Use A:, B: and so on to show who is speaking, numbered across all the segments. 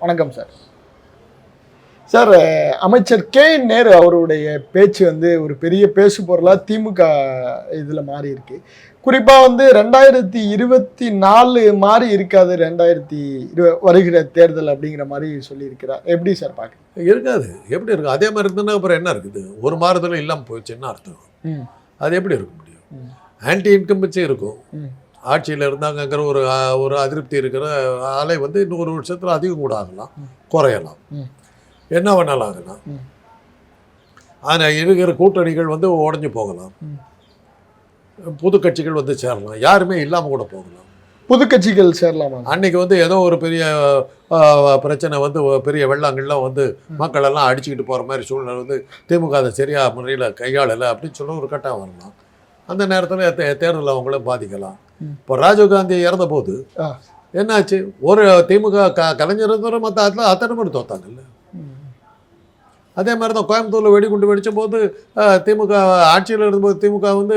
A: வணக்கம் sir. Sir அமைச்சர் K. N Nehru அவருடைய பேச்சு வந்து ஒரு பெரிய பேசு பொருளாக திமுக இதில் மாறி இருக்கு குறிப்பாக வந்து ரெண்டாயிரத்தி இருபத்தி நாலு மாதிரி இருக்காது ரெண்டாயிரத்தி இரு வருகிற தேர்தல் அப்படிங்கிற மாதிரி சொல்லியிருக்கிறார். எப்படி சார் பார்க்க
B: இருக்காது. எப்படி இருக்கும்? அதே மாதிரி இருந்ததுன்னா அப்புறம் என்ன இருக்குது? ஒரு மாறுதலும் இல்லாமல் போயிடுச்சுன்னு அர்த்தம்.
A: ம்.
B: அது எப்படி இருக்க முடியும். ஆன்டி இன்கம்பன்சி இருக்கும்.
A: ம்.
B: ஆட்சியில் இருந்தாங்கங்கிற ஒரு ஒரு அதிருப்தி இருக்கிற அலை வந்து இன்னும் ஒரு வருஷத்தில் அதிகம் கூட ஆகலாம் குறையலாம். என்ன வேணாலும் ஆகலாம். ஆனால் இருக்கிற கூட்டணிகள் வந்து உடஞ்சி போகலாம். புது கட்சிகள் வந்து சேரலாம். யாருமே இல்லாமல் கூட போகலாம்.
A: புது கட்சிகள் சேரலாமா?
B: அன்னைக்கு வந்து ஏதோ ஒரு பெரிய பிரச்சனை வந்து பெரிய வெள்ளங்கள்லாம் வந்து மக்கள் எல்லாம் அடிச்சுக்கிட்டு போகிற மாதிரி சூழ்நிலை வந்து திமுக அதை சரியா முறையில் கையாளலை அப்படின்னு சொல்ல ஒரு கட்டம் வரலாம். அந்த நேரத்தில் தேர்தலில் அவங்கள பாதிக்கலாம். இப்போ ராஜீவ்காந்தி இறந்த போது
A: ஆ.
B: என்னாச்சு ஒரு திமுக க கலைஞர் இருந்தவரை மற்ற அதில் அத்தனை பேர் தோத்தாங்கல்ல. அதே மாதிரி தான் கோயம்புத்தூரில் வெடிகுண்டு போது ஆ, திமுக ஆட்சியில் இருந்தபோது திமுக வந்து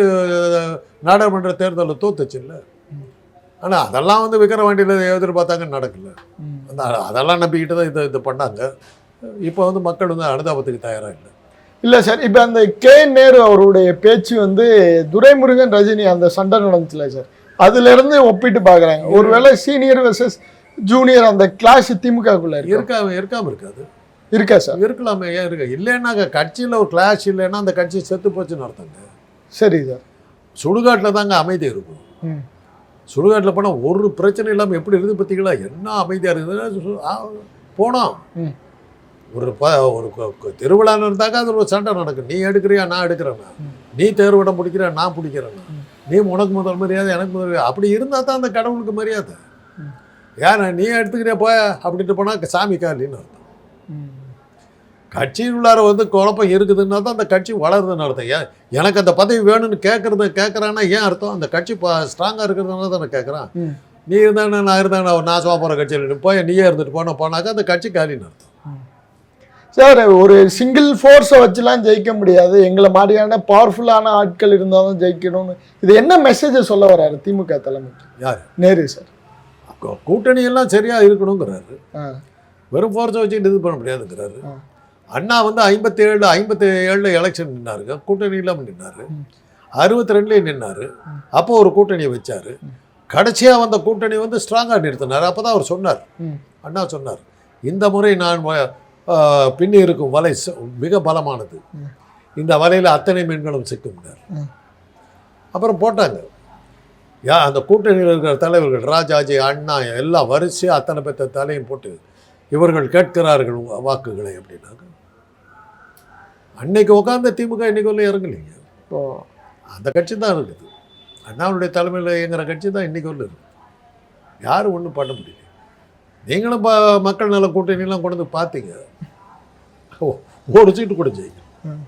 B: நாடாளுமன்ற தேர்தலில் தோத்துச்சு இல்லை ஆனால் அதெல்லாம் வந்து விக்கிரவாண்டியில் எதிர்பார்த்தாங்க நடக்கல. அந்த அதெல்லாம் நம்பிக்கிட்டு தான் இதை இது பண்ணாங்க இப்போ வந்து மக்கள் வந்து அனுதாபத்துக்கு தயாராக இல்லை
A: இல்லை சார் இப்போ அந்த கே நேரு அவருடைய பேச்சு வந்து துரைமுருகன் ரஜினி அந்த சண்டை நடந்துச்சுல சார் அதுல இருந்து ஒப்பிட்டு பார்க்குறாங்க ஒருவேளை சீனியர் வெர்சஸ் ஜூனியர் அந்த கிளாஷ் திமுகக்குள்ள இருக்கு?
B: இருக்காம இருக்காமல் இருக்காது.
A: இருக்கா சார்
B: இருக்கலாமே ஏன் இருக்கு? இல்லைன்னாங்க கட்சியில் ஒரு கிளாஷ் இல்லைன்னா அந்த கட்சி செத்து போச்சுன்னு அர்த்தங்க
A: சரி சார்
B: சுடுகாட்டில் தாங்க அமைதி இருக்கும். சுடுகாட்டில் போனால் ஒரு பிரச்சனை இல்லாமல் எப்படி இருக்குது பார்த்தீங்களா என்ன அமைதியாக இருக்குதுன்னா போனோம். ஒரு ப ஒரு கு- கு- திருவிழான்னு இருந்தாக்கா அது ஒரு சண்டை நடக்கும். நீ எடுக்கிறியா நான் எடுக்கிறேன்னா. நீ தேர்விடம் பிடிக்கிறியா நான் பிடிக்கிறேன்னா. நீ உனக்கு முதல் மரியாதை எனக்கு முதல் மரியாதை அப்படி இருந்தால் தான் அந்த கடவுளுக்கு மரியாதை
A: ம்.
B: ஏன் நீ எடுத்துக்கிறியா போய அப்படின்ட்டு போனால் சாமி காலின்னு அர்த்தம். கட்சியில் உள்ளார வந்து குழப்பம் இருக்குதுன்னா தான் அந்த கட்சி வளருதுன்னு அர்த்தம் ஏன் எனக்கு அந்த பதவி வேணும்னு கேட்குறது கேட்குறான்னா ஏன் அர்த்தம் அந்த கட்சி ஸ்ட்ராங்காக இருக்கிறதுனால தான் கேட்குறேன். நீ இருந்தானே நான் இருந்தானே நான் சும்மா போகிற கட்சியில் போய் நீயே இருந்துட்டு போன போனாக்கா அந்த கட்சி காலின்னு அர்த்தம்
A: சார் ஒரு சிங்கிள் ஃபோர்ஸை வச்சுலாம் ஜெயிக்க முடியாது. எங்களை மாதிரியான பவர்ஃபுல்லான ஆட்கள் இருந்தாலும் ஜெயிக்கணும்னு. இது என்ன மெசேஜை சொல்ல வர்றாரு திமுக தலைமைக்கு?
B: யார்?
A: நேரு சார்.
B: கூட்டணி எல்லாம் சரியாக இருக்கணுங்கிறாரு. வெறும் ஃபோர்ஸை வச்சுட்டு இது பண்ண முடியாதுங்கிறாரு. அண்ணா வந்து ஐம்பத்தி ஏழு ஐம்பத்தி ஏழில் எலெக்ஷன் நின்னாருங்க கூட்டணி இல்லாமல் நின்னாரு. அறுபத்தி ரெண்டுலேயும் நின்னாரு. அப்போ ஒரு கூட்டணியை வச்சாரு. கடைசியாக வந்த கூட்டணி வந்து ஸ்ட்ராங்காக நிறுத்தினார். அப்போ தான் அவர் சொன்னார். அண்ணா சொன்னார். இந்த முறை நான் பின்னி இருக்கும் வலை மிக பலமானது. இந்த வலையில் அத்தனை மீன்களும் சிக்கும்னார். அப்புறம் போட்டாங்க. யா அந்த கூட்டணியில் இருக்கிற தலைவர்கள் ராஜாஜி அண்ணா எல்லாம் வரிசையாக அத்தனை பேர்த்த தலையும் போட்டு இவர்கள் கேட்கிறார்கள் வாக்குகளை அப்படின்னாங்க. அன்னைக்கு உட்கார்ந்த திமுக இன்னைக்கு வரல இறங்கலைங்க.
A: ஓ
B: அந்த கட்சி தான் இருக்குது. அண்ணாவுடைய தலைமையில் இயங்குற கட்சி தான் இன்னைக்கு வரல இருக்குது. யாரும் ஒன்றும் பண்ண முடியல. நீங்களும் பா மக்கள் நல கூட்டணிலாம் கொண்டு வந்து பார்த்தீங்க. ஒரு சீட்டு கூட ஜெயிக்கும்
A: ம்.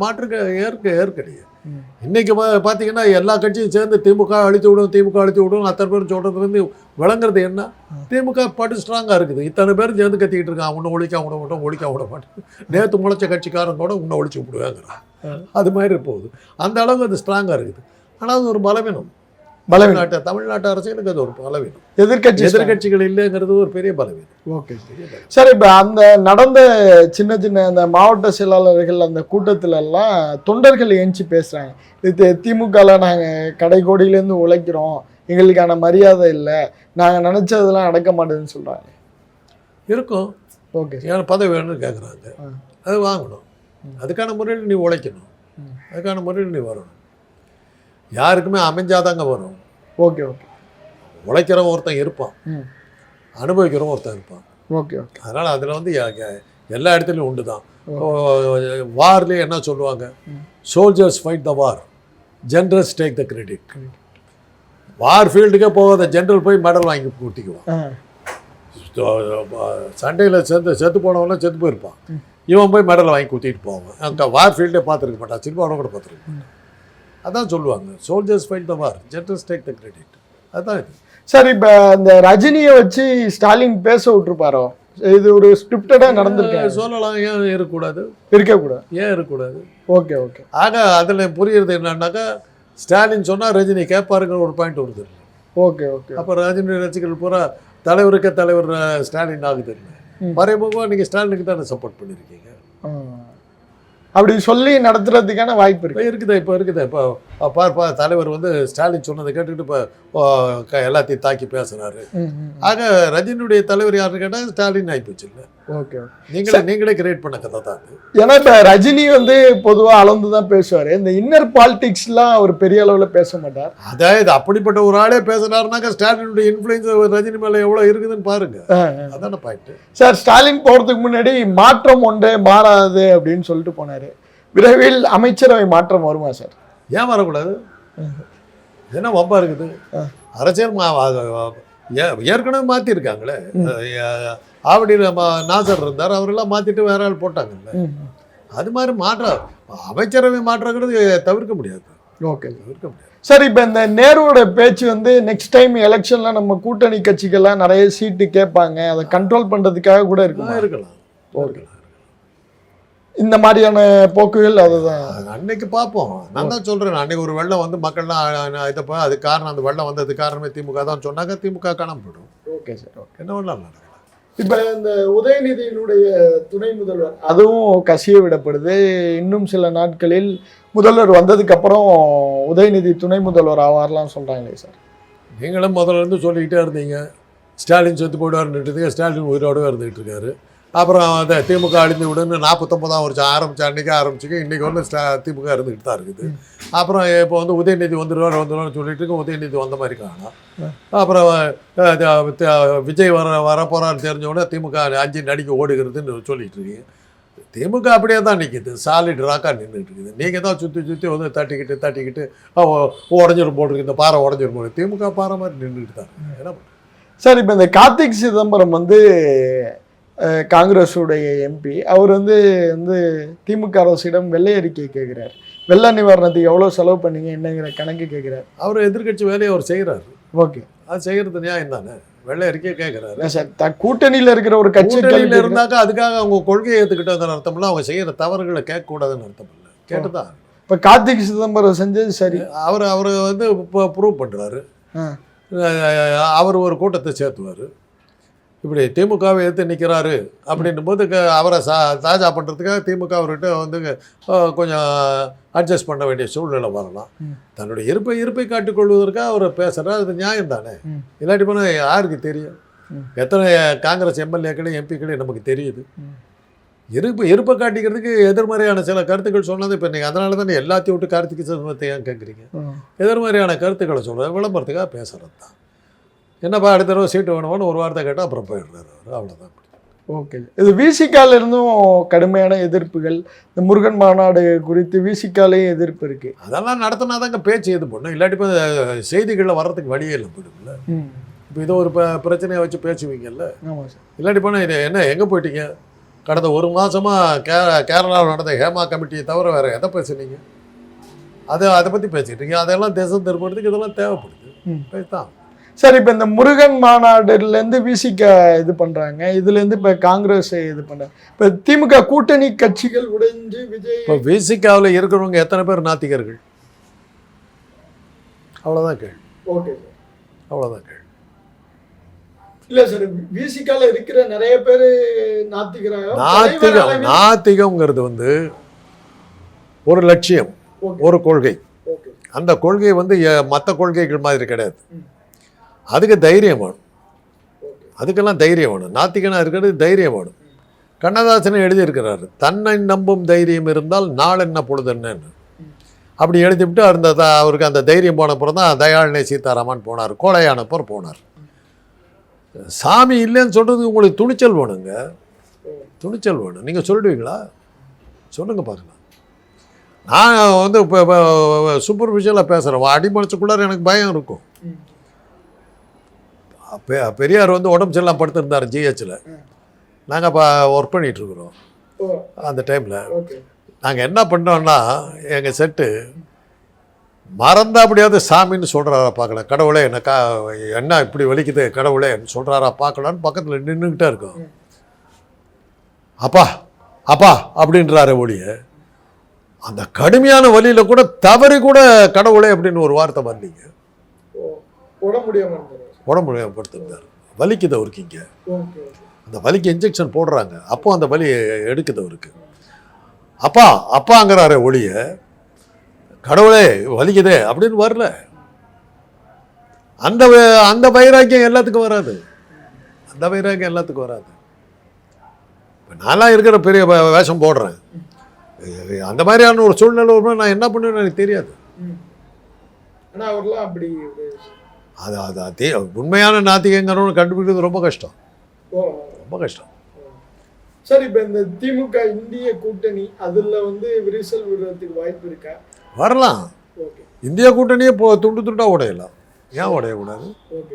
B: மாற்றுக்க ஏற்க ஏற்கலையே
A: ம்.
B: இன்னைக்கு பார்த்தீங்கன்னா எல்லா கட்சியும் சேர்ந்து திமுக அழித்து விடும் திமுக அழித்து விடும் அத்தனை பேரும் சொல்கிறதுலேருந்து விளங்குறது என்ன? திமுக பாட்டு ஸ்ட்ராங்காக இருக்குது. இத்தனை பேரும் சேர்ந்து கத்திக்கிட்டு இருக்கான் உன்னை ஒழிக்க விட மாட்டோம் ஒழிக்க விட. மாட்டோம் நேற்று முளைச்ச கட்சிக்காரன் கூட உன்னை ஒழிச்சு விடுவேங்கிறான். அது மாதிரி போகுது. அந்த அளவுக்கு அது ஸ்ட்ராங்காக இருக்குது. ஆனால் அது ஒரு பலவீனம்.
A: பலவீனம்.
B: தமிழ்நாட்டு அரசியலுக்கு அது ஒரு பலவீனம்.
A: எதிர்கட்சி
B: எதிர்கட்சிகள் இல்லைங்கிறது ஒரு பெரிய பலவீனம்.
A: ஓகே. சார் இப்போ அந்த நடந்த சின்ன சின்ன அந்த மாவட்ட செயலாளர்கள் அந்த கூட்டத்துல எல்லாம் தொண்டர்கள் ஏஞ்சி பேசுறாங்க. இது திமுகவில் நாங்கள் கடைக்கோடியிலேருந்து உழைக்கிறோம். எங்களுக்கான மரியாதை இல்லை. நாங்கள் நினச்சதெல்லாம் நடக்க மாட்டேதுன்னு சொல்கிறாங்க
B: இருக்கும்.
A: ஓகே.
B: ஏன்னா பதவி வேணும்னு கேட்குறாங்க. அது வாங்கணும். அதுக்கான முறையில் நீ உழைக்கணும். அதுக்கான முறையில் நீ வரணும். யாருக்குமே அமைஞ்சாதாங்க வரும்
A: ஓகே ஓகே.
B: உழைக்கிறவன் ஒருத்தன் இருப்பான். அனுபவிக்கிறவன் ஒருத்தன் இருப்பான்.
A: Okay okay.
B: அதனால் அதில் வந்து எல்லா இடத்துலையும் உண்டு தான். வார்லேயே என்ன சொல்லுவாங்க. Soldiers fight the war generals take the credit war ஃபீல்டுக்கே போகாத ஜென்ரல் போய் மெடல் வாங்கி கூட்டிக்குவான் சண்டையில் செத்து செத்து போனவன்லாம் செத்து போயிருப்பான். இவன் போய் மெடல் வாங்கி குத்திட்டு போவான். அங்கே வார் ஃபீல்டே பார்த்துருக்க மாட்டான். சினிமாவில் கூட பார்த்துருக்க மாட்டான். அதான் சொல்லுவாங்க. Soldiers fight the war generals take the credit அதுதான் இது.
A: சார் இப்போ இந்த ரஜினியை வச்சு ஸ்டாலின் பேச விட்டுருப்பாரோ? இது ஒரு ஸ்கிரிப்டடாக நடந்திருக்கேன்
B: சொல்லலாம். ஏன் இருக்கக்கூடாது?
A: இருக்கக்கூடாது.
B: ஏன் இருக்கக்கூடாது?
A: Okay okay.
B: ஆக அதில் புரியுறது என்னன்னாக்கா ஸ்டாலின் சொன்னால் ரஜினி கேட்பாருங்கிற ஒரு பாயிண்ட் வருது.
A: Okay okay.
B: அப்போ ரஜினி ரசிகர்கள் பூரா தலைவருக்கு தலைவர் ஸ்டாலின் ஆகுது. மறைமுகமாக நீங்கள் ஸ்டாலினுக்கு தானே சப்போர்ட் பண்ணியிருக்கீங்க.
A: அப்படி சொல்லி நடத்துறதுக்கான வாய்ப்பு இருக்கு.
B: இருக்குது இப்போ இருக்குது. இப்போ பார்ப்பா தலைவர் வந்து ஸ்டாலின் சொன்னதை கேட்டுக்கிட்டு இப்போ எல்லாத்தையும் தாக்கி
A: ம்.
B: ஆக ரஜினியுடைய தலைவர் யாருன்னு கேட்டால் ஸ்டாலின் ஆகிப்போச்சு இல்லை?
A: ஓகே
B: நீங்களே நீங்களே கிரியேட் பண்ண கதை தான்
A: ஏன்னா இப்ப ரஜினி வந்து பொதுவா அளந்து தான் பேசுவாரு. இந்த இன்னர் பாலிடிக்ஸ்லாம் அவர் பெரிய அளவுல பேச மாட்டார்.
B: அதாவது அப்படிப்பட்ட ஒரு ஆளே பேசுனாருனாக்கா ஸ்டாலினுடைய இன்ஃப்ளூயன்ஸ் ரஜினி மேலே எவ்வளோ இருக்குதுன்னு பாருங்க. அதான பாயிண்ட்
A: சார் ஸ்டாலின் போறதுக்கு முன்னாடி மாற்றம் ஒன்றே மாறாது அப்படின்னு சொல்லிட்டு போனாரு. விரைவில் அமைச்சரவை மாற்றம் வருமா சார்?
B: ஏன் வரக்கூடாது? என்ன வம்பா இருக்குது. அரசியல் ஏற்கனவே மாற்றிருக்காங்களே ஆவடியில் நாசர் இருந்தார் அவரெல்லாம் மாற்றிட்டு வேற ஆள் போட்டாங்கல்ல. அது மாதிரி மாற்றம் அமைச்சரவை மாற்றங்கிறது தவிர்க்க முடியாது.
A: ஓகே.
B: தவிர்க்க முடியாது.
A: சார் இப்போ இந்த நேருவோட பேச்சு வந்து நெக்ஸ்ட் டைம் எலெக்ஷன்ல நம்ம கூட்டணி கட்சிகள்லாம் நிறைய சீட்டு கேட்பாங்க. அதை கண்ட்ரோல் பண்றதுக்காக கூட இருக்குமா?
B: ஆ, இருக்கலாம்.
A: ஓகே. இந்த மாதிரியான போக்குகள் அதுதான்.
B: அது அன்னைக்கு பார்ப்போம். நான் தான் சொல்றேன் அன்னைக்கு ஒரு வெள்ளம் வந்து மக்கள்லாம் இதை அது காரணம் அந்த வெள்ளம் வந்தது காரணமே திமுக தான் சொன்னாக்க திமுக காணாம போயிடும்.
A: Okay sir okay.
B: என்ன நடக்கலாம்
A: இப்போ இந்த உதயநிதியினுடைய துணை முதல்வர் அதுவும் கசிய விடப்படுது. இன்னும் சில நாட்களில் முதல்வர் வந்ததுக்கு அப்புறம் உதயநிதி துணை முதல்வர் ஆவார்லாம் சொல்றாங்களே சார்.
B: நீங்களும் முதல்ல இருந்து சொல்லிக்கிட்டே இருந்தீங்க. ஸ்டாலின் செத்து போயிடுவார்னுட்டு ஸ்டாலின் உயிரோடவே இருந்துகிட்டு இருக்காரு. அப்புறம் அந்த திமுக அழிந்து விடுன்னு நாற்பத்தொம்பதாம் வருஷம் ஆரம்பிச்சு அன்றைக்கி ஆரம்பிச்சுக்க இன்றைக்கி வந்து ஸ்டா திமுக இருந்துகிட்டு தான் இருக்குது அப்புறம் இப்போ வந்து உதயநிதி வந்துடுவார் வந்துடுவார்னு சொல்லிட்டு இருக்கு. உதயநிதி வந்த மாதிரி காணும். அப்புறம் விஜய் வர வரப்போகிறான்னு தெரிஞ்ச உடனே திமுக அஞ்சு நடிக்க ஓடுகிறதுன்னு சொல்லிட்டு இருக்கீங்க திமுக அப்படியே தான் நிற்கிது சாலிட் ராக்காக நின்றுட்டு இருக்குது. நீங்கள் தான் சுற்றி சுற்றி வந்து தட்டிக்கிட்டு தட்டிக்கிட்டு உடஞ்சிரும் போட்டிருக்கு. இந்த பாறை உடஞ்சிரும் போட்டு திமுக பாறை மாதிரி நின்றுட்டு தான். என்ன?
A: சார் இப்போ இந்த கார்த்திக் சிதம்பரம் வந்து காங்கிரஸுடைய எம்பி அவர் வந்து வந்து திமுக அரசிடம் வெள்ளை அறிக்கை கேட்குறார். வெள்ள நிவாரணத்துக்கு எவ்வளோ செலவு பண்ணீங்க என்னங்கிற கணக்கு கேட்குறார்.
B: அவர் எதிர்க்கட்சி வேலையை அவர் செய்கிறாரு.
A: ஓகே.
B: அது செய்கிறது நியாயம் தானே? வெள்ளை அறிக்கையே கேட்குறாரு.
A: சார் த கூட்டணியில் இருக்கிற ஒரு கட்சி
B: இருந்தாக்கா அதுக்காக அவங்க கொள்கையை ஏற்றுக்கிட்டதுன்னு அர்த்தம் இல்லை. அவங்க செய்கிற தவறுகளை கேட்கக்கூடாதுன்னு அர்த்தம் இல்லை. கேட்டுதான்
A: இப்போ கார்த்திக் சிதம்பரம் செஞ்சது சரி.
B: அவர் அவர் வந்து இப்போ ப்ரூவ் பண்ணுறாரு அவர் ஒரு கூட்டத்தை சேர்த்துவார். இப்படி திமுகவை எதிர்த்து நிற்கிறாரு அப்படின்னும் போது அவரை சா தாஜா பண்ணுறதுக்காக திமுக அவர்கிட்ட வந்து கொஞ்சம் அட்ஜஸ்ட் பண்ண வேண்டிய சூழ்நிலை வரலாம். தன்னுடைய இருப்பை இருப்பை காட்டிக்கொள்வதற்காக அவர் பேசுகிறார் அது நியாயம் தானே. இல்லாட்டி போனால் யாருக்கு தெரியும். எத்தனை காங்கிரஸ் எம்எல்ஏக்களையும் எம்பிக்களையும் நமக்கு தெரியுது. இருப்பு இருப்பை காட்டிக்கிறதுக்கு எதிர்மறையான சில கருத்துக்கள் சொன்னது இப்போ நீங்கள் அதனால தானே எல்லாத்தையும் விட்டு கார்த்திகை சிதம்பரத்தை ஏன் கேட்குறீங்க. எதிர்மறையான கருத்துக்களை சொல்கிறது விளம்பரத்துக்காக பேசுகிறது தான் என்னப்பா அடுத்த தடவை சீட்டு வேணுமான்னு ஒரு வார்த்தை கேட்டால் அப்புறம் போயிடுறாரு அவர். அவ்வளோதான்
A: ஓகே. இது விசிகால இருந்தும் கடுமையான எதிர்ப்புகள். இந்த முருகன் மாநாடு குறித்து விசிகாலையும் எதிர்ப்பு இருக்கு.
B: அதெல்லாம் நடத்தினா தாங்க பேச்சு இது பண்ணும். இல்லாட்டி இப்போ செய்திகளில் வர்றதுக்கு வழியே இல்லை போயிடும்ல இப்போ இதோ ஒரு பிரச்சனையை வச்சு பேசுவீங்கல்ல?
A: ஆமாம் சார்.
B: இல்லாட்டி போனால் இது என்ன எங்கே போயிட்டீங்க? கடந்த ஒரு மாதமாக கே கேரளாவில் நடந்த ஹேமா கமிட்டியை தவிர வேறு எதை பேசுனீங்க? அதை அதை பற்றி பேசிட்டு இருக்கீங்க. அதெல்லாம் தேசம் திருப்பறதுக்கு இதெல்லாம் தேவைப்படுது.
A: ம். சார் இப்போ இந்த முருகன் மாநாடுலேருந்து விசிக இது பண்ணுறாங்க இதுலேருந்து இப்போ காங்கிரஸ் இது பண்ணுறாங்க இப்போ திமுக கூட்டணி கட்சிகள் உடைஞ்சு விஜய்
B: இப்போ விசிகாவில் இருக்கிறவங்க எத்தனை பேர் நாத்திகர்கள்? அவ்வளோதான் கேள்வி.
A: Okay sir.
B: அவ்வளோதான் கேள்வி.
A: இல்லை சார் விசிகால இருக்கிற நிறைய பேர் நாத்திக்கிறாங்க
B: நாத்திகம் நாத்திகம்ங்கிறது வந்து ஒரு லட்சியம் ஒரு கொள்கை. அந்த கொள்கை வந்து மற்ற கொள்கைகள் மாதிரி கிடையாது. அதுக்கு தைரியம் வேணும் அதுக்கெல்லாம் தைரியம் வேணும் நாத்திகனாக இருக்கிறது தைரியம் வேணும் கண்ணதாசனை எழுதியிருக்கிறாரு தன்னை நம்பும் தைரியம் இருந்தால் நாள் என்ன பொழுது என்னன்னு அப்படி எழுதிவிட்டு அந்த அவருக்கு அந்த தைரியம் போன அப்புறம் தான் தயாழ்நே சீதாராமன் போனார் கோழையானப்பர் போனார் சாமி இல்லைன்னு சொல்கிறதுக்கு உங்களுக்கு துணிச்சல் வேணுங்க துணிச்சல் வேணும் நீங்கள் சொல்லிடுவீங்களா சொல்லுங்கள் பார்க்கலாம் நான் வந்து இப்போ சூப்பர்ஃபிஷியலாக பேசுகிறேன் அடிமனசுக்குள்ளார எனக்கு பயம் இருக்கும் பெ- பெரியார் வந்து உடம்பு சரியில்லாம படுத்திருந்தார் ஜிஹெச்சில். நாங்கள் இப்போ ஒர்க் பண்ணிகிட்ருக்குறோம் அந்த டைமில் நாங்கள் என்ன பண்ணோம்னா எங்கள் செட்டு மறந்தா அப்படியாவது சாமின்னு சொல்கிறாரா பார்க்கலாம் கடவுளே என்ன கா என்ன இப்படி வலிக்குது கடவுளே சொல்கிறாரா பார்க்கலான்னு பக்கத்தில் நின்றுக்கிட்டே இருக்கோம். அப்பா அப்பா அப்படின்றாரு ஒளிய அந்த கடுமையான வழியில் கூட தவறி கூட கடவுளே அப்படின்னு ஒரு வார்த்தை வந்தீங்க
A: ஓ உடம்பு
B: படுத்திருந்தார் வலிக்குது அவருக்கு இங்கே அந்த வலிக்கு இன்ஜெக்ஷன் போடுறாங்க. அப்போ அந்த வலி எடுக்குது அவருக்கு அப்பா அப்பாங்கிறாரே ஒளிய கடவுளே வலிக்குதே அப்படின்னு வரல. அந்த அந்த வைராக்கியம் எல்லாத்துக்கும் வராது. அந்த வைராக்கியம் எல்லாத்துக்கும் வராது. இப்போ நான்லாம் இருக்கிற பெரிய வேஷம் போடுறேன். அந்த மாதிரியான ஒரு சூழ்நிலை நான் என்ன பண்ணுவேன்னு எனக்கு தெரியாது.
A: ம். ஆனா அவர்லாம் அப்படி ஒரு
B: அது அது அதே உண்மையான நாத்திகங்கிறவங்க கண்டுபிடிக்கிறது ரொம்ப கஷ்டம்.
A: ஓ.
B: ரொம்ப கஷ்டம்.
A: சார் இப்ப இந்த திமுக இந்திய கூட்டணி அதுல வந்து விரிசல் விடுறதுக்கு வாய்ப்பு இருக்கா?
B: வரலாம்.
A: ஓகே.
B: இந்திய கூட்டணியே போ துண்டு துண்டாக உடையலாம். ஏன் உடையக்கூடாது?
A: ஓகே.